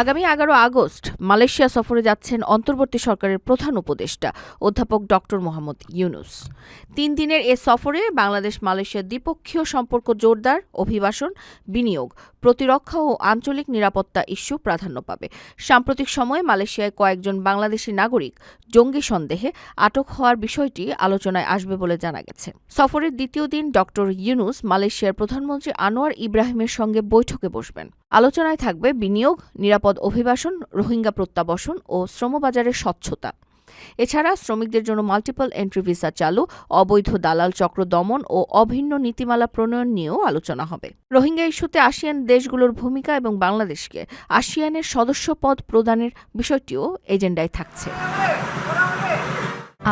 আগামী এগারো August Malaysia সফরে যাচ্ছেন অন্তর্বর্তী সরকারের প্রধান উপদেষ্টা অধ্যাপক ডক্টর মোহাম্মদ ইউনুস। তিন দিনের এ সফরে বাংলাদেশ মালয়েশিয়ার দ্বিপক্ষীয় সম্পর্ক জোরদার, অভিবাসন, বিনিয়োগ, প্রতিরক্ষা ও আঞ্চলিক নিরাপত্তা ইস্যু প্রাধান্য পাবে। সাম্প্রতিক সময়ে মালয়েশিয়ায় কয়েকজন বাংলাদেশি নাগরিক জঙ্গি সন্দেহে আটক হওয়ার বিষয়টি আলোচনায় আসবে বলে জানা গেছে। সফরের দ্বিতীয় দিন ডক্টর ইউনুস মালয়েশিয়ার প্রধানমন্ত্রী আনোয়ার ইব্রাহিমের সঙ্গে বৈঠকে বসবেন। আলোচনায় থাকবে বিনিয়োগ নিরাপদ অভিবাসন, রোহিঙ্গা প্রত্যাবাসন ও শ্রমবাজারের স্বচ্ছতা। এছাড়া শ্রমিকদের জন্য মাল্টিপল এন্ট্রি ভিসা চালু, অবৈধ দালাল চক্র দমন ও অভিন্ন নীতিমালা প্রণয়ন নিয়েও আলোচনা হবে। রোহিঙ্গা ইস্যুতে আসিয়ান দেশগুলোর ভূমিকা এবং বাংলাদেশকে আসিয়ানের সদস্যপদ প্রদানের বিষয়টিও এজেন্ডায় থাকছে।